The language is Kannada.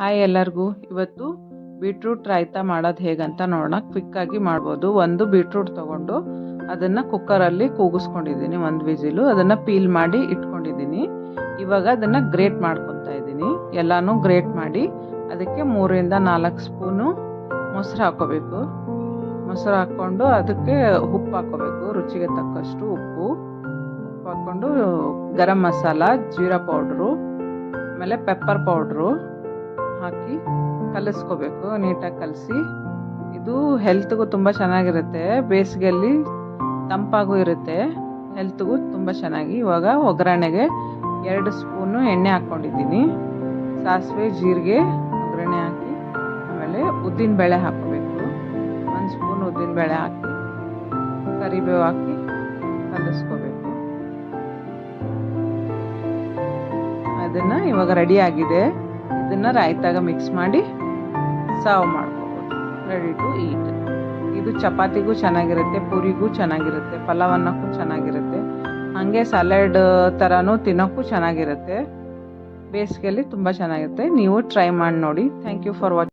ಹಾಯ್ ಎಲ್ಲರಿಗೂ. ಇವತ್ತು ಬೀಟ್ರೂಟ್ ರಾಯ್ತ ಮಾಡೋದು ಹೇಗಂತ ನೋಡೋಣ. ಕ್ವಿಕ್ಕಾಗಿ ಮಾಡ್ಬೋದು. ಒಂದು ಬೀಟ್ರೂಟ್ ತೊಗೊಂಡು ಅದನ್ನು ಕುಕ್ಕರಲ್ಲಿ ಕೂಗಿಸ್ಕೊಂಡಿದ್ದೀನಿ. ಒಂದು ವಿಸಿಲು. ಅದನ್ನು ಪೀಲ್ ಮಾಡಿ ಇಟ್ಕೊಂಡಿದ್ದೀನಿ. ಇವಾಗ ಅದನ್ನು ಗ್ರೇಟ್ ಮಾಡ್ಕೊತಾ ಇದ್ದೀನಿ. ಎಲ್ಲನೂ ಗ್ರೇಟ್ ಮಾಡಿ ಅದಕ್ಕೆ ಮೂರರಿಂದ ನಾಲ್ಕು ಸ್ಪೂನು ಮೊಸರು ಹಾಕೋಬೇಕು. ಮೊಸರು ಹಾಕ್ಕೊಂಡು ಅದಕ್ಕೆ ಉಪ್ಪು ಹಾಕೋಬೇಕು. ರುಚಿಗೆ ತಕ್ಕಷ್ಟು ಉಪ್ಪು. ಉಪ್ಪು ಹಾಕ್ಕೊಂಡು ಗರಂ ಮಸಾಲ, ಜೀರಾ ಪೌಡ್ರು, ಆಮೇಲೆ ಪೆಪ್ಪರ್ ಪೌಡ್ರು. ಹಾಕಿ ಕಲಸ್ಕೋಬೇಕು, ನೀಟಾಗಿ ಕಲಸಿ. ಇದು ಹೆಲ್ತ್ಗೂ ತುಂಬ ಚೆನ್ನಾಗಿರುತ್ತೆ. ಬೇಸಿಗೆಯಲ್ಲಿ ತಂಪಾಗೂ ಇರುತ್ತೆ. ಹೆಲ್ತ್ಗೂ ತುಂಬ ಚೆನ್ನಾಗಿ. ಇವಾಗ ಒಗ್ಗರಣೆಗೆ ಎರಡು ಸ್ಪೂನು ಎಣ್ಣೆ ಹಾಕ್ಕೊಂಡಿದ್ದೀನಿ. ಸಾಸಿವೆ, ಜೀರಿಗೆ, ಒಗ್ಗರಣೆ ಹಾಕಿ, ಆಮೇಲೆ ಉದ್ದಿನ ಬೇಳೆ ಹಾಕೋಬೇಕು. ಒಂದು ಸ್ಪೂನ್ ಉದ್ದಿನ ಬೇಳೆ ಹಾಕಿ, ಕರಿಬೇವು ಹಾಕಿ ಕಲಸ್ಕೋಬೇಕು. ಅದನ್ನು ಇವಾಗ ರೆಡಿ ಆಗಿದೆ. ಇದನ್ನು ರಾಯ್ತಾಗ ಮಿಕ್ಸ್ ಮಾಡಿ ಸರ್ವ್ ಮಾಡ್ಕೋಬೋದು. ರೆಡಿ ಟು ಈಟ್ ಇದು ಚಪಾತಿಗೂ ಚೆನ್ನಾಗಿರುತ್ತೆ, ಪೂರಿಗೂ ಚೆನ್ನಾಗಿರುತ್ತೆ, ಪಲಾವನ್ನಕ್ಕೂ ಚೆನ್ನಾಗಿರುತ್ತೆ. ಹಾಗೆ ಸಲಾಡ್ ಥರನೂ ತಿನ್ನೋಕ್ಕೂ ಚೆನ್ನಾಗಿರುತ್ತೆ. ಬೇಸಿಗೆಯಲ್ಲಿ ತುಂಬ ಚೆನ್ನಾಗಿರುತ್ತೆ. ನೀವು ಟ್ರೈ ಮಾಡಿ ನೋಡಿ. Thank you for watching